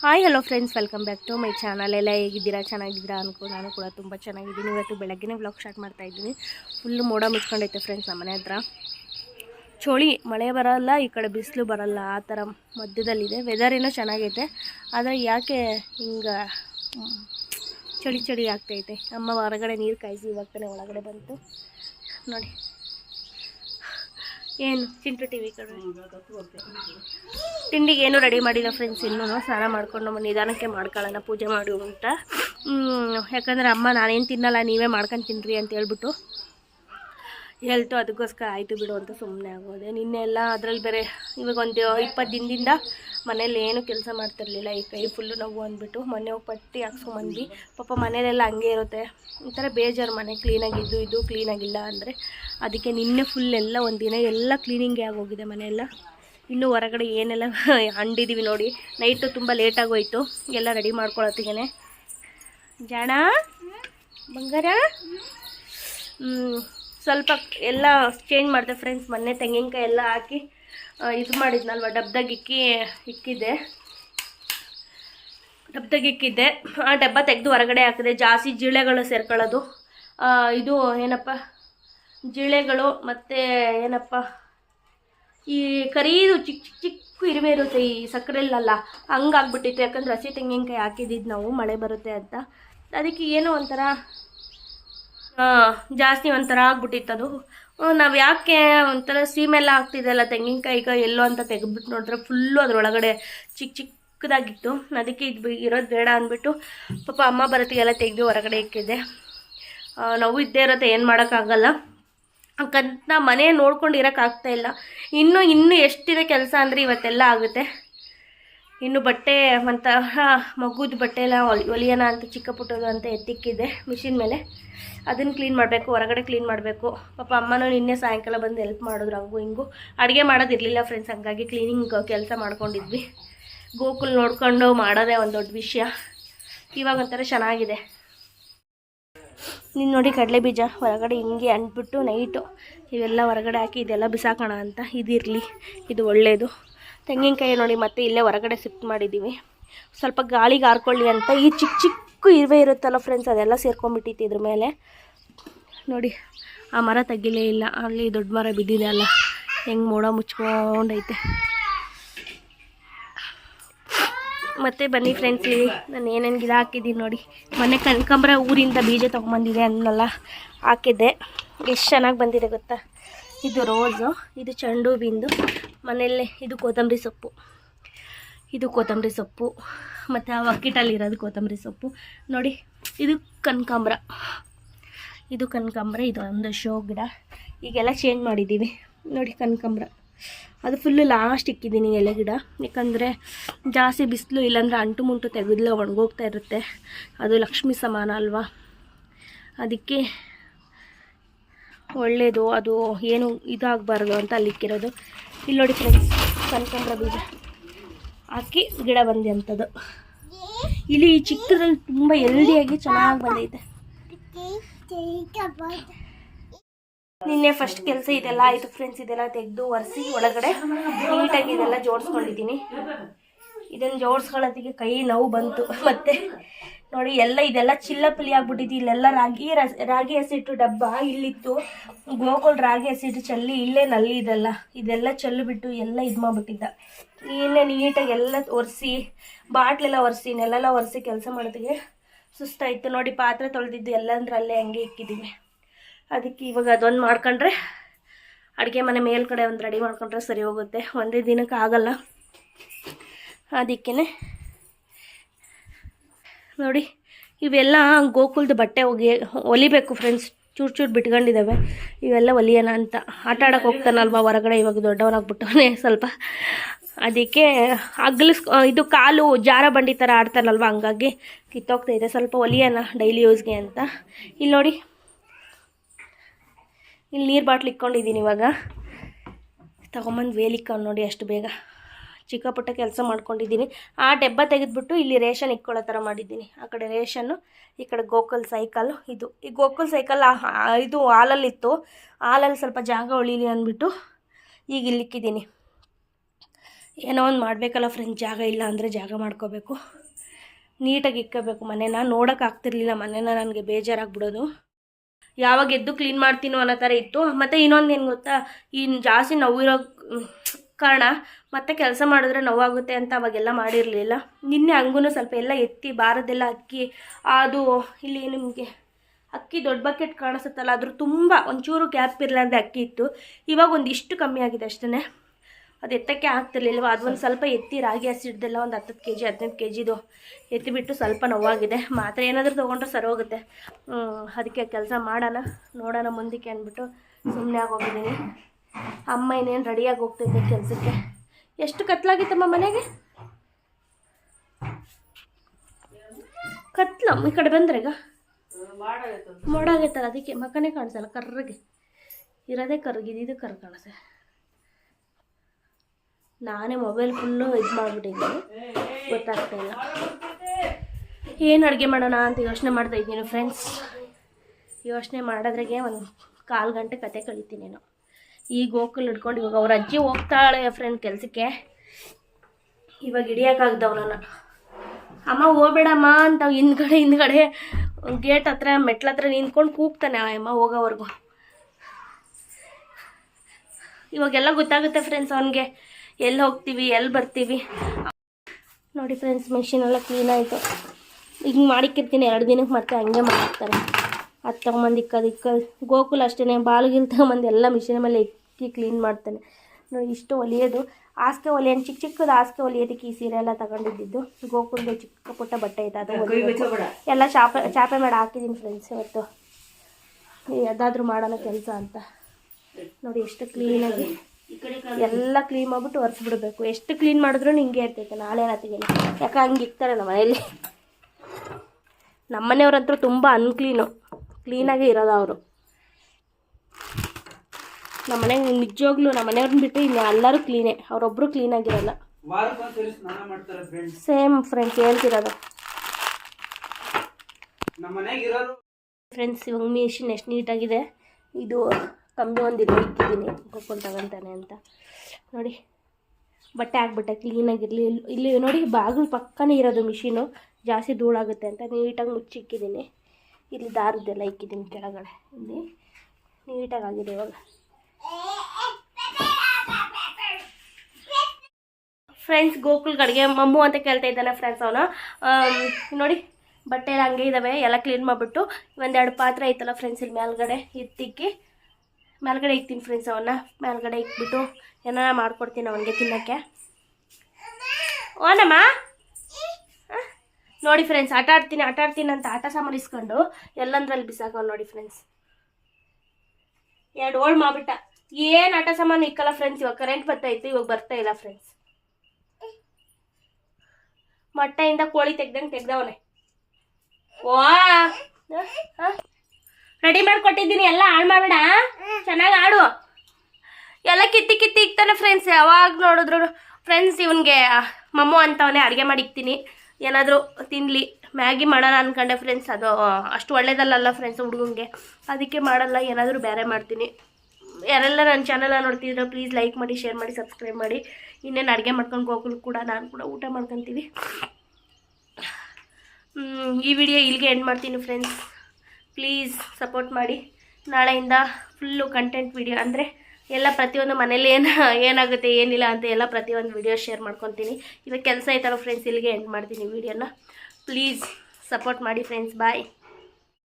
Hi hello friends welcome back to my channel ಎಲ್ಲ ಹೇಗಿದ್ದೀರಾ? ಚೆನ್ನಾಗಿದ್ದೀರಾ ಅನ್ಕೊ ನಾನು ಕೂಡ ತುಂಬ ಚೆನ್ನಾಗಿದ್ದೀನಿ. ಇವತ್ತು ಬೆಳಗ್ಗೆನೇ ವ್ಲಾಗ್ ಸ್ಟಾರ್ಟ್ ಮಾಡ್ತಾ ಇದ್ದೀನಿ. ಫುಲ್ ಮೋಡ ಮುಚ್ಕೊಂಡೈತೆ ಫ್ರೆಂಡ್ಸ್ ನಮ್ಮ ಮನೆ ಹತ್ರ. ಚಳಿ, ಮಳೆ ಬರಲ್ಲ, ಈ ಕಡೆ ಬಿಸಿಲು ಬರಲ್ಲ, ಆ ಥರ ಮಧ್ಯದಲ್ಲಿದೆ. ವೆದರ್ ಏನೋ ಚೆನ್ನಾಗೈತೆ. ಆದರೆ ಯಾಕೆ ಹಿಂಗೆ ಚಳಿ ಚಳಿ ಆಗ್ತೈತೆ? ಅಮ್ಮ ಹೊರಗಡೆ ನೀರು ಕಾಯಿಸಿ, ಇವಾಗ ಒಳಗಡೆ ಬಂತು. ನೋಡಿ. ಏನು? ಚಿಂಟು ಟಿ ವಿ ಕಡೆ. ತಿಂಡಿಗೆ ಏನು ರೆಡಿ ಮಾಡಿಲ್ಲ ಫ್ರೆಂಡ್ಸ್ ಇನ್ನೂ. ಸ್ನಾನ ಮಾಡ್ಕೊಂಡು ನಮ್ಮ ನಿಧಾನಕ್ಕೆ ಮಾಡ್ಕೊಳ್ಳೋಣ, ಪೂಜೆ ಮಾಡಿ ಅಂತ. ಯಾಕಂದರೆ ಅಮ್ಮ ನಾನೇನು ತಿನ್ನಲ್ಲ, ನೀವೇ ಮಾಡ್ಕೊಂಡು ತಿನ್ನಿರಿ ಅಂತ ಹೇಳ್ಬಿಟ್ಟು. ಹೇಳ್ತು, ಅದಕ್ಕೋಸ್ಕರ ಆಯಿತು ಬಿಡು ಅಂತ ಸುಮ್ಮನೆ ಆಗೋದೆ. ನಿನ್ನೆ ಎಲ್ಲ ಅದರಲ್ಲಿ ಬೇರೆ ಇವಾಗ ಒಂದು ಇಪ್ಪತ್ತು ದಿನದಿಂದ ಮನೇಲಿ ಏನು ಕೆಲಸ ಮಾಡ್ತಿರ್ಲಿಲ್ಲ. ಈ ಕೈ ಫುಲ್ಲು ನೋವು ಅಂದ್ಬಿಟ್ಟು ಮೊನ್ನೆ ಹೋಗಿ ಪಟ್ಟಿ ಹಾಕ್ಸ್ಕೊಂಬಂದ್ವಿ. ಪಾಪ ಮನೇಲೆಲ್ಲ ಹಂಗೆ ಇರುತ್ತೆ. ಒಂಥರ ಬೇಜಾರು ಮನೆ ಕ್ಲೀನಾಗಿದ್ದು ಇದು ಕ್ಲೀನಾಗಿಲ್ಲ ಅಂದರೆ ಅದಕ್ಕೆ ನಿನ್ನೆ ಫುಲ್ ಎಲ್ಲ ಒಂದಿನ ಎಲ್ಲ ಕ್ಲೀನಿಂಗೇ ಆಗೋಗಿದೆ ಮನೆಯೆಲ್ಲ. ಇನ್ನು ಹೊರಗಡೆ ಏನೆಲ್ಲ ಅಂಡಿದ್ದೀವಿ ನೋಡಿ. ನೈಟು ತುಂಬ ಲೇಟಾಗೋಯ್ತು ಎಲ್ಲ ರೆಡಿ ಮಾಡ್ಕೊಳತ್ತಿಗೆ ಜಾಣ? ಬಂಗಾರ? ಸ್ವಲ್ಪ ಎಲ್ಲ ಚೇಂಜ್ ಮಾಡಿದೆ ಫ್ರೆಂಡ್ಸ್ ಮೊನ್ನೆ ತೆಂಗಿನಕಾಯಿ ಎಲ್ಲ ಹಾಕಿ ಇದು ಮಾಡಿದ್ನಲ್ವ, ಡಬ್ದಾಗ ಇಕ್ಕಿ, ಇಕ್ಕಿದ್ದೆ. ಡಬ್ದಾಗ ಇಕ್ಕಿದ್ದೆ. ಆ ಡಬ್ಬ ತೆಗೆದು ಹೊರಗಡೆ ಹಾಕಿದೆ. ಜಾಸ್ತಿ ಜಿಳೆಗಳು ಸೇರ್ಕೊಳ್ಳೋದು. ಇದು ಏನಪ್ಪ, ಜಿಳೆಗಳು ಮತ್ತು ಏನಪ್ಪ, ಈ ಕರೀದು ಚಿಕ್ಕ ಚಿಕ್ಕ ಚಿಕ್ಕ ಇರುವೆ ಇರುತ್ತೆ ಈ ಸಕ್ಕರೆಲ್ಲ ಹಂಗಾಗ್ಬಿಟ್ಟಿತ್ತು, ಯಾಕಂದ್ರೆ ಹಸಿ ತೆಂಗಿನಕಾಯಿ ಹಾಕಿದ್ದಿದ್ದು ನಾವು, ಮಳೆ ಬರುತ್ತೆ ಅಂತ. ಅದಕ್ಕೆ ಏನೋ ಒಂಥರ ಜಾಸ್ತಿ ಒಂಥರ ಆಗ್ಬಿಟ್ಟಿತ್ತು ಅದು. ನಾವು ಯಾಕೆ ಒಂಥರ ಸೀಮೆಲ್ಲ ಆಗ್ತಿದೆಲ್ಲ ತೆಂಗಿನಕಾಯಿಗ ಎಲ್ಲೋ ಅಂತ ತೆಗೆದ್ಬಿಟ್ಟು ನೋಡಿದ್ರೆ ಫುಲ್ಲು ಅದರೊಳಗಡೆ ಚಿಕ್ಕ ಚಿಕ್ಕದಾಗಿತ್ತು. ಅದಕ್ಕೆ ಇದು ಇರೋದು ಬೇಡ ಅಂದ್ಬಿಟ್ಟು ಪಾಪ ಅಮ್ಮ ಬರತ್ತಿಗೆಲ್ಲ ತೆಗೆದು ಹೊರಗಡೆ ಇಕ್ಕಿದ್ದೆ. ನಾವು ನೋವು ಇದ್ದೇ ಇರುತ್ತೆ, ಏನು ಮಾಡೋಕ್ಕಾಗಲ್ಲ. ಯಾಕಂತ ಮನೆ ನೋಡ್ಕೊಂಡು ಇರೋಕ್ಕಾಗ್ತಾ ಇಲ್ಲ. ಇನ್ನೂ ಇನ್ನೂ ಎಷ್ಟಿದೆ ಕೆಲಸ ಅಂದರೆ ಇವತ್ತೆಲ್ಲ ಆಗುತ್ತೆ. ಇನ್ನು ಬಟ್ಟೆ ಒಂಥರ ಮಗುದ ಬಟ್ಟೆ ಎಲ್ಲ ಹೊಲಿ ಹೊಲಿಯೋಣ ಅಂತ ಚಿಕ್ಕ ಪುಟ್ಟದು ಅಂತ ಎತ್ತಿಕ್ಕಿದೆ ಮಿಷಿನ್ ಮೇಲೆ. ಅದನ್ನು ಕ್ಲೀನ್ ಮಾಡಬೇಕು, ಹೊರಗಡೆ ಕ್ಲೀನ್ ಮಾಡಬೇಕು. ಪಾಪ ಅಮ್ಮನೂ ನಿನ್ನೆ ಸಾಯಂಕಾಲ ಬಂದು ಹೆಲ್ಪ್ ಮಾಡಿದ್ರು ಹಂಗೂ ಹಿಂಗೂ. ಅಡುಗೆ ಮಾಡೋದಿರಲಿಲ್ಲ ಫ್ರೆಂಡ್ಸ್ ಹಂಗಾಗಿ ಕ್ಲೀನಿಂಗ್ ಕೆಲಸ ಮಾಡ್ಕೊಂಡಿದ್ವಿ. ಗೋಕುಲ್ ನೋಡ್ಕೊಂಡು ಮಾಡೋದೇ ಒಂದು ದೊಡ್ಡ ವಿಷಯ. ಇವಾಗ ಒಂಥರ ಚೆನ್ನಾಗಿದೆ. ನೀನು ನೋಡಿ ಕಡಲೆ ಬೀಜ ಹೊರಗಡೆ ಹಿಂಗೆ ಅಂಟ್ಬಿಟ್ಟು ನೈಟು ಇವೆಲ್ಲ ಹೊರಗಡೆ ಹಾಕಿ ಇದೆಲ್ಲ ಬಿಸಾಕೋಣ ಅಂತ ಇದಿರಲಿ. ಇದು ಒಳ್ಳೆಯದು ತೆಂಗಿನಕಾಯಿ ನೋಡಿ ಮತ್ತೆ ಇಲ್ಲೇ ಹೊರಗಡೆ ಶಿಫ್ಟ್ ಮಾಡಿದ್ದೀವಿ. ಸ್ವಲ್ಪ ಗಾಳಿಗೆ ಹಾರ್ಕೊಳ್ಳಿ ಅಂತ. ಈ ಚಿಕ್ಕ ಚಿಕ್ಕ ಇರುವೆ ಇರುತ್ತಲ್ಲ ಫ್ರೆಂಡ್ಸ್ ಅದೆಲ್ಲ ಸೇರ್ಕೊಂಡ್ಬಿಟ್ಟಿತ್ತು ಇದ್ರ ಮೇಲೆ. ನೋಡಿ, ಆ ಮರ ತೆಗಿಲೇ ಇಲ್ಲ. ಅಲ್ಲಿ ದೊಡ್ಡ ಮರ ಬಿದ್ದಿದೆ ಅಲ್ಲ. ಹೆಂಗೆ ಮೋಡ ಮುಚ್ಕೊಂಡೈತೆ. ಮತ್ತೆ ಬನ್ನಿ ಫ್ರೆಂಡ್ಸ್ ಇಲ್ಲಿ ನಾನು ಏನೇನು ಗಿಡ ಹಾಕಿದ್ದೀನಿ ನೋಡಿ. ಮೊನ್ನೆ ಕನಕಾಂಬರ ಊರಿಂದ ಬೀಜ ತೊಗೊಂಬಂದಿದೆ ಅನ್ನಲ್ಲ ಹಾಕಿದ್ದೆ. ಎಷ್ಟು ಚೆನ್ನಾಗಿ ಬಂದಿದೆ ಗೊತ್ತಾ? ಇದು ರೋಸು ಇದು ಚೆಂಡು ಹೂವಿಂದು. ಮನೆಯಲ್ಲೇ ಇದು ಕೊತ್ತಂಬರಿ ಸೊಪ್ಪು. ಇದು ಕೊತ್ತಂಬರಿ ಸೊಪ್ಪು. ಮತ್ತು ಆ ಒಕ್ಕಿಟಲ್ಲಿರೋದು ಕೊತ್ತಂಬರಿ ಸೊಪ್ಪು. ನೋಡಿ, ಇದು ಕನಕಾಂಬ್ರ. ಇದು ಕನಕಾಂಬ್ರ, ಇದು ಒಂದು ಶೋ ಗಿಡ. ಈಗೆಲ್ಲ ಚೇಂಜ್ ಮಾಡಿದ್ದೀವಿ. ನೋಡಿ ಕನಕಾಂಬ್ರ. ಅದು ಫುಲ್ಲು ಲಾಸ್ಟ್ ಇಕ್ಕಿದ್ದೀನಿ ಎಲೆ ಗಿಡ. ಯಾಕಂದರೆ ಜಾಸ್ತಿ ಬಿಸಿಲು ಇಲ್ಲಾಂದರೆ ಅಂಟು ಮುಂಟು ತೆಗೆದ್ಲ ಒಣಗೋಗ್ತಾ ಇರುತ್ತೆ. ಅದು ಲಕ್ಷ್ಮಿ ಸಮಾನ ಅಲ್ವಾ? ಅದಕ್ಕೆ ಒಳ್ಳೆಯದು ಅದು ಏನು ಇದಾಗಬಾರ್ದು ಅಂತ ಅಲ್ಲಿಕ್ಕಿರೋದು. ಇಲ್ಲಿ ನೋಡಿ ಫ್ರೆಂಡ್ಸ್ ಕನಕಂಬ್ರ ಬೀಜ ಹಾಕಿ ಗಿಡ ಬಂದೆ ಅಂಥದ್ದು ಇಲ್ಲಿ ಈ ಚಿಕ್ಕದ್ರಲ್ಲಿ ತುಂಬ ಹೆಲ್ದಿಯಾಗಿ ಚೆನ್ನಾಗಿ ಬಂದೈತೆ. ನಿನ್ನೆ ಫಸ್ಟ್ ಕೆಲಸ ಇದೆಲ್ಲ ಆಯಿತು ಫ್ರೆಂಡ್ಸ್ ಇದೆಲ್ಲ ತೆಗೆದು ಒರೆಸಿ ಒಳಗಡೆ ನೀಟಾಗಿ ಇದೆಲ್ಲ ಜೋಡಿಸ್ಕೊಂಡಿದ್ದೀನಿ. ಇದನ್ನು ಜೋಡಿಸ್ಕೊಳ್ಳೋದಕ್ಕೆ ಕೈ ನೋವು ಬಂತು. ಮತ್ತೆ ನೋಡಿ, ಎಲ್ಲ ಇದೆಲ್ಲ ಚಿಲ್ಲಪಿಲಿ ಆಗ್ಬಿಟ್ಟಿದ್ದು ಇಲ್ಲೆಲ್ಲ ರಾಗಿ ರಾಗಿ ಹಸಿಟ್ಟು ಡಬ್ಬ ಇಲ್ಲಿತ್ತು. ಗೋಕುಲ್ ರಾಗಿ ಹಸಿಟ್ಟು ಚೆಲ್ಲಿ ಇಲ್ಲೇ ನಲ್ಲಿ ಇದೆಲ್ಲ. ಇದೆಲ್ಲ ಚೆಲ್ಲು ಬಿಟ್ಟು ಎಲ್ಲ ಇದು ಮಾಡ್ಬಿಟ್ಟಿದ್ದ. ಇನ್ನೇ ನೀಟಾಗಿ ಎಲ್ಲ ಒರೆಸಿ, ಬಾಟ್ಲೆಲ್ಲ ಒರೆಸಿ ನೆಲೆಲ್ಲ ಒರೆಸಿ ಕೆಲಸ ಮಾಡೋದಕ್ಕೆ ಸುಸ್ತಾಯಿತು. ನೋಡಿ, ಪಾತ್ರೆ ತೊಳೆದಿದ್ದು ಎಲ್ಲ ಅಲ್ಲೇ ಹಂಗೆ ಇಕ್ಕಿದ್ದೀವಿ ಅದಕ್ಕೆ ಇವಾಗ ಅದೊಂದು ಮಾಡ್ಕೊಂಡ್ರೆ ಅಡುಗೆ ಮನೆ ಮೇಲ್ಗಡೆ ಒಂದು ರೆಡಿ ಮಾಡ್ಕೊಂಡ್ರೆ ಸರಿ ಹೋಗುತ್ತೆ. ಒಂದೇ ದಿನಕ್ಕೆ ಆಗಲ್ಲ. ಅದಕ್ಕೇ ನೋಡಿ, ಇವೆಲ್ಲ ಗೋಕುಲ್ದ ಬಟ್ಟೆ ಹೋಗಿ ಹೊಲಿಬೇಕು ಫ್ರೆಂಡ್ಸ್ ಚೂರು ಚೂರು ಬಿಟ್ಕೊಂಡಿದ್ದಾವೆ ಇವೆಲ್ಲ ಒಲಿಯೋಣ ಅಂತ. ಆಟ ಆಡೋಕೆ ಹೋಗ್ತಾನಲ್ವ ಹೊರಗಡೆ, ಇವಾಗ ದೊಡ್ಡವನಾಗ್ಬಿಟ್ಟವನೇ ಸ್ವಲ್ಪ. ಅದಕ್ಕೆ ಅಗ್ಲಿಸ್ ಇದು ಕಾಲು ಜಾರ ಬಂಡಿ ಥರ ಆಡ್ತಾನಲ್ವ, ಹಂಗಾಗಿ ಕಿತ್ತೋಗ್ತಾ ಇದೆ. ಸ್ವಲ್ಪ ಒಲಿಯೋಣ ಡೈಲಿ ಯೂಸ್ಗೆ ಅಂತ. ಇಲ್ಲಿ ನೋಡಿ ಇಲ್ಲಿ ನೀರು ಬಾಟ್ಲು ಇಕ್ಕೊಂಡಿದ್ದೀನಿ ಇವಾಗ. ತಗೊಂಬಂದು ವೇಲಿಕ್ಕ ನೋಡಿ ಅಷ್ಟು ಬೇಗ. ಚಿಕ್ಕ ಪುಟ್ಟ ಕೆಲಸ ಮಾಡ್ಕೊಂಡಿದ್ದೀನಿ. ಆ ಡೆಬ್ಬ ತೆಗೆದ್ಬಿಟ್ಟು ಇಲ್ಲಿ ರೇಷನ್ ಇಕ್ಕೊಳ್ಳೋ ಥರ ಮಾಡಿದ್ದೀನಿ. ಆ ಕಡೆ ರೇಷನ್ನು, ಈ ಕಡೆ ಗೋಕುಲ್ ಸೈಕಲ್ ಇದು. ಈ ಗೋಕುಲ್ ಸೈಕಲ್ ಇದು ಹಾಲಲ್ಲಿತ್ತು. ಹಾಲಲ್ಲಿ ಸ್ವಲ್ಪ ಜಾಗ ಉಳೀಲಿ ಅಂದ್ಬಿಟ್ಟು ಈಗ ಇಲ್ಲಿಕ್ಕಿದ್ದೀನಿ. ಏನೋ ಒಂದು ಮಾಡಬೇಕಲ್ಲ ಫ್ರೆಂಡ್ಸ್, ಜಾಗ ಇಲ್ಲ ಅಂದರೆ ಜಾಗ ಮಾಡ್ಕೋಬೇಕು. ನೀಟಾಗಿ ಇಕ್ಕೋಬೇಕು ಮನೇನ. ನೋಡೋಕ್ಕಾಗ್ತಿರ್ಲಿಲ್ಲ ಮನೇನ, ನನಗೆ ಬೇಜಾರಾಗ್ಬಿಡೋದು. ಯಾವಾಗ ಎದ್ದು ಕ್ಲೀನ್ ಮಾಡ್ತೀನೋ ಅನ್ನೋ ಥರ ಇತ್ತು. ಮತ್ತು ಇನ್ನೊಂದು ಏನು ಗೊತ್ತಾ? ಇನ್ನು ಜಾಸ್ತಿ ನೋವಿರೋ ಕಾರಣ ಮತ್ತೆ ಕೆಲಸ ಮಾಡಿದ್ರೆ ನೋವಾಗುತ್ತೆ ಅಂತ ಅವಾಗೆಲ್ಲ ಮಾಡಿರಲಿಲ್ಲ. ನಿನ್ನೆ ಹಂಗೂ ಸ್ವಲ್ಪ ಎಲ್ಲ ಎತ್ತಿ ಬಾರದೆಲ್ಲ ಅಕ್ಕಿ, ಅದು, ಇಲ್ಲಿ ನಿಮಗೆ ಅಕ್ಕಿ ದೊಡ್ಡ ಬಕೆಟ್ ಕಾಣಿಸುತ್ತಲ್ಲ, ಅದ್ರ ತುಂಬ ಒಂಚೂರು ಗ್ಯಾಪ್ ಇರಲಾರ್ದೆ ಅಕ್ಕಿ ಇತ್ತು. ಇವಾಗ ಒಂದಿಷ್ಟು ಕಮ್ಮಿ ಆಗಿದೆ ಅಷ್ಟೇ ಅದು ಎತ್ತಕ್ಕೆ ಆಗ್ತಿರ್ಲಿಲ್ವ? ಅದು ಒಂದು ಸ್ವಲ್ಪ ಎತ್ತಿ ರಾಗಿ ಹಸಿಡ್ದೆಲ್ಲ ಒಂದು ಹತ್ತು ಕೆ ಜಿ ಹದಿನೈದು ಕೆ ಜಿದು ಎತ್ತಿಬಿಟ್ಟು ಸ್ವಲ್ಪ ನೋವಾಗಿದೆ. ಮಾತ್ರ ಏನಾದರೂ ತೊಗೊಂಡ್ರೆ ಸರಿ ಹೋಗುತ್ತೆ. ಅದಕ್ಕೆ ಕೆಲಸ ಮಾಡೋಣ, ನೋಡೋಣ ಮುಂದಕ್ಕೆ ಅಂದ್ಬಿಟ್ಟು ಸುಮ್ಮನೆ ಆಗೋಗಿದ್ದೀನಿ ಅಮ್ಮ ಇನ್ನೇನು ರೆಡಿಯಾಗಿ ಹೋಗ್ತಿದ್ದೆ ಕೆಲಸಕ್ಕೆ. ಎಷ್ಟು ಕತ್ಲಾಗಿತ್ತಮ್ಮ ಮನೆಗೆ? ಕತ್ಲ, ಈ ಕಡೆ ಬಂದ್ರೆ ಈಗ? ಮಾಡಾಗೈತಲ್ಲ ಅದಕ್ಕೆ ಮಕ್ಕನೇ ಕಾಣಿಸಲ್ಲ ಕರ್ರಗೆ. ಇರೋದೇ ಕರ್ಗಿದೆ ಇದು ಕರ್ ಕಾಣಿಸೆ. ನಾನೇ ಮೊಬೈಲ್ ಫುಲ್ಲು ಇದು ಮಾಡಿಬಿಟ್ಟಿದ್ದೀನಿ ಗೊತ್ತಾಗ್ತಾ ಇಲ್ಲ. ಏನು ಅಡುಗೆ ಮಾಡೋಣ ಅಂತ ಯೋಚನೆ ಮಾಡ್ತಾ ಇದ್ದೀನಿ ಫ್ರೆಂಡ್ಸ್ ಯೋಚನೆ ಮಾಡೋದ್ರಾಗೆ ಒಂದು ಕಾಲು ಗಂಟೆ ಕತೆ ಕಳಿತೀನಿ ನಾನು. ಈ ಗೋಕುಲ್ ಹಿಡ್ಕೊಂಡು ಇವಾಗ ಅವ್ರ ಅಜ್ಜಿ ಹೋಗ್ತಾಳೆ ಫ್ರೆಂಡ್ ಕೆಲಸಕ್ಕೆ. ಇವಾಗ ಹಿಡಿಯೋಕ್ಕಾಗ್ದವನನ್ನ ಅಮ್ಮ ಹೋಗ್ಬೇಡಮ್ಮ ಅಂತ ಹಿಂದ್ಗಡೆ ಹಿಂದ್ಗಡೆ ಗೇಟ್ ಹತ್ರ, ಮೆಟ್ಲ ಹತ್ರ ನಿಂತ್ಕೊಂಡು ಕೂಗ್ತಾನೆ ಅಮ್ಮ ಹೋಗೋವರೆಗೂ. ಇವಾಗೆಲ್ಲ ಗೊತ್ತಾಗುತ್ತೆ ಫ್ರೆಂಡ್ಸ್ ಅವನಿಗೆ. ಎಲ್ಲಿ ಹೋಗ್ತೀವಿ ಎಲ್ಲಿ ಬರ್ತೀವಿ. ನೋಡಿ ಫ್ರೆಂಡ್ಸ್ ಮೆಷಿನ್ ಎಲ್ಲ ಕ್ಲೀನ್ ಆಯಿತು. ಹಿಂಗೆ ಮಾಡಿಕ್ಕಿರ್ತೀನಿ, ಎರಡು ದಿನಕ್ಕೆ ಮತ್ತೆ ಹಂಗೆ ಮಾಡಿರ್ತಾರೆ ಅದು ತೊಗೊಂಬಂದು ಇಕ್ಕದು ಇಕ್ಕ. ಗೋಕುಲ್ ಅಷ್ಟೇ ಬಾಲುಗಿಲ್ ತೊಗೊಂಬಂದು ಎಲ್ಲ ಮಿಷಿನ್ ಮೇಲೆ ಇಕ್ಕಿ ಕ್ಲೀನ್ ಮಾಡ್ತಾನೆ. ನೋಡಿ, ಇಷ್ಟು ಹೊಲಿಯೋದು ಹಾಸಿಗೆ ಹೊಲಿಯೋದು ಚಿಕ್ಕ ಚಿಕ್ಕದು ಹಾಸಿಗೆ ಹೊಲಿಯೋದಕ್ಕೆ ಈ ಸೀರೆ ಎಲ್ಲ ತಗೊಂಡಿದ್ದು ಗೋಕುಲ್ದು ಚಿಕ್ಕ ಪುಟ್ಟ ಬಟ್ಟೆ ಐತೆ, ಅದು ಎಲ್ಲ ಚಾಪೆ ಚಾಪೆ ಮಾಡಿ ಹಾಕಿದ್ದೀನಿ ಫ್ರೆಂಡ್ಸ್ ಇವತ್ತು. ಯಾವುದಾದ್ರೂ ಮಾಡೋಣ ಕೆಲಸ ಅಂತ. ನೋಡಿ, ಎಷ್ಟು ಕ್ಲೀನಾಗಿ ಎಲ್ಲ ಕ್ಲೀನ್ ಮಾಡಿಬಿಟ್ಟು ಒರೆಸ್ಬಿಡ್ಬೇಕು ಎಷ್ಟು ಕ್ಲೀನ್ ಮಾಡಿದ್ರು ಹಿಂಗೆ ಇರ್ತೈತೆ, ನಾಳೆ ರಾತ್ರಿಗೆ. ಯಾಕೆ ಹಂಗೆ ಇಕ್ತಾರೆ ನಮ್ಮ ಮನೇಲಿ ನಮ್ಮನೆಯವ್ರಂತೂ ತುಂಬ ಅನ್ಕ್ಲೀನು ಕ್ಲೀನಾಗೇ ಇರೋದು ಅವರು. ನಮ್ಮ ಮನೆಗೆ ನಿಜವಾಗ್ಲೂ ನಮ್ಮ ಮನೆಯವ್ರನ್ನ ಬಿಟ್ಟು ಇನ್ನು ಎಲ್ಲರೂ ಕ್ಲೀನೇ ಅವರೊಬ್ಬರು ಕ್ಲೀನಾಗಿರಲ್ಲ. ಸೇಮ್ ಫ್ರೆಂಡ್ಸ್ ಹೇಳ್ತಿರೋದು. ಫ್ರೆಂಡ್ಸ್ ಇವಾಗ ಮಿಷಿನ್ ಎಷ್ಟು ನೀಟಾಗಿದೆ. ಇದು ಕಂಬಿ ಒಂದು ಇಲ್ಲಿ ಇಕ್ಕಿದ್ದೀನಿ. ಕೊಕ್ಕೊಂಡು ತಗೊತಾನೆ ಅಂತ. ನೋಡಿ ಬಟ್ಟೆ ಹಾಕ್ಬಿಟ್ಟೆ ಕ್ಲೀನಾಗಿರಲಿ. ಇಲ್ಲಿ ನೋಡಿ ಬಾಗಿಲು ಪಕ್ಕನೇ ಇರೋದು ಮಿಷಿನು. ಜಾಸ್ತಿ ಧೂಳಾಗುತ್ತೆ ಅಂತ ನೀಟಾಗಿ ಮುಚ್ಚಿಕ್ಕಿದ್ದೀನಿ. ಇಲ್ಲಿ ದಾರದ್ದೆಲ್ಲ ಇಕ್ಕಿದ್ದೀನಿ ಕೆಳಗಡೆ. ಇಲ್ಲಿ ನೀಟಾಗಿ ಆಗಿದೆ ಇವಾಗ. ಫ್ರೆಂಡ್ಸ್ ಗೋಕುಲ್ ಅಡುಗೆ ಮಮ್ಮು ಅಂತ ಕೇಳ್ತಾ ಇದ್ದಾನೆ ಫ್ರೆಂಡ್ಸ್ ಅವನು. ನೋಡಿ ಬಟ್ಟೆ ಎಲ್ಲ ಹಂಗೆ ಇದ್ದಾವೆ ಎಲ್ಲ ಕ್ಲೀನ್ ಮಾಡಿಬಿಟ್ಟು ಒಂದೆರಡು ಪಾತ್ರೆ ಐತಲ್ಲ ಫ್ರೆಂಡ್ಸ್ ಇಲ್ಲಿ ಮೇಲ್ಗಡೆ ಇತ್ತಿಕ್ಕಿ ಮೇಲ್ಗಡೆ ಇಕ್ತೀನಿ ಫ್ರೆಂಡ್ಸ್ ಅವನ್ನ. ಮೇಲ್ಗಡೆ ಇಕ್ಬಿಟ್ಟು ಏನಾರ ಮಾಡ್ಕೊಡ್ತೀನಿ ಅವನಿಗೆ ತಿನ್ನೋಕ್ಕೆ. ಓನಮ್ಮ? ನೋಡಿ ಫ್ರೆಂಡ್ಸ್ ಆಟ ಆಡ್ತೀನಿ ಆಟ ಆಡ್ತೀನಿ ಅಂತ ಆಟ ಸಾಮಾನು ಇಸ್ಕೊಂಡು ಎಲ್ಲಂದ್ರಲ್ಲಿ ಬಿಸಾಕವ್ ನೋಡಿ ಫ್ರೆಂಡ್ಸ್ ಎರಡು ಓಲ್ಡ್ ಮಾಡ್ಬಿಟ್ಟ. ಏನು ಆಟ ಸಾಮಾನು ಇಕ್ಕಲ್ಲ ಫ್ರೆಂಡ್ಸ್ ಇವಾಗ ಕರೆಂಟ್ ಬರ್ತೈತೆ ಇವಾಗ ಬರ್ತಾ ಇಲ್ಲ ಫ್ರೆಂಡ್ಸ್ ಮೊಟ್ಟೆಯಿಂದ ಕೋಳಿ ತೆಗ್ದಂಗೆ ತೆಗ್ದವನೆ. ವಾ ರೆಡಿ ಮಾಡ್ಕೊಟ್ಟಿದ್ದೀನಿ ಎಲ್ಲ ಹಾಳು ಮಾಡಬೇಡ ಚೆನ್ನಾಗಿ ಆಡು. ಎಲ್ಲ ಕಿತ್ತಿ ಕಿತ್ತಿ ಇಕ್ತಾನೆ ಫ್ರೆಂಡ್ಸ್ ಯಾವಾಗ ನೋಡಿದ್ರು ಫ್ರೆಂಡ್ಸ್ ಇವನಿಗೆ ಮಮ್ಮು ಅಂತವನೇ ಅಡುಗೆ ಮಾಡಿ ಇಕ್ತೀನಿ. ಏನಾದರೂ ತಿನ್ನಲಿ ಮ್ಯಾಗಿ ಮಾಡೋಣ ಅಂದ್ಕೊಂಡೆ ಫ್ರೆಂಡ್ಸ್ ಅದು ಅಷ್ಟು ಒಳ್ಳೇದಲ್ಲಲ್ಲ ಫ್ರೆಂಡ್ಸ್ ಹುಡುಗಂಗೆ. ಅದಕ್ಕೆ ಮಾಡಲ್ಲ, ಏನಾದರೂ ಬೇರೆ ಮಾಡ್ತೀನಿ. ಯಾರೆಲ್ಲ ನನ್ನ ಚಾನಲ ನೋಡ್ತಿದ್ರೆ ಪ್ಲೀಸ್ ಲೈಕ್ ಮಾಡಿ ಶೇರ್ ಮಾಡಿ ಸಬ್ಸ್ಕ್ರೈಬ್ ಮಾಡಿ. ಇನ್ನೇನು ಅಡುಗೆ ಮಾಡ್ಕೊಂಡು ಹೋಗಲು ಕೂಡ ನಾನು ಕೂಡ ಊಟ ಮಾಡ್ಕೊತೀವಿ. ಈ ವಿಡಿಯೋ ಇಲ್ಲಿಗೆ ಎಂಡ್ ಮಾಡ್ತೀನಿ ಫ್ರೆಂಡ್ಸ್ ಪ್ಲೀಸ್ ಸಪೋರ್ಟ್ ಮಾಡಿ. ನಾಳೆಯಿಂದ ಫುಲ್ಲು ಕಂಟೆಂಟ್ ವಿಡಿಯೋ ಅಂದರೆ ಎಲ್ಲ ಪ್ರತಿಯೊಂದು ಮನೇಲಿ ಏನು ಏನಾಗುತ್ತೆ, ಏನಿಲ್ಲ ಅಂತ ಎಲ್ಲ ಪ್ರತಿಯೊಂದು ವಿಡಿಯೋ ಶೇರ್ ಮಾಡ್ಕೊತೀನಿ. ಇವಾಗ ಕೆಲಸ ಐತಲ್ಲ ಫ್ರೆಂಡ್ಸ್ ಇಲ್ಲಿಗೆ ಎಂಡ್ ಮಾಡ್ತೀನಿ ವೀಡಿಯೋನ ಪ್ಲೀಸ್ ಸಪೋರ್ಟ್ ಮಾಡಿ ಫ್ರೆಂಡ್ಸ್ ಬಾಯ್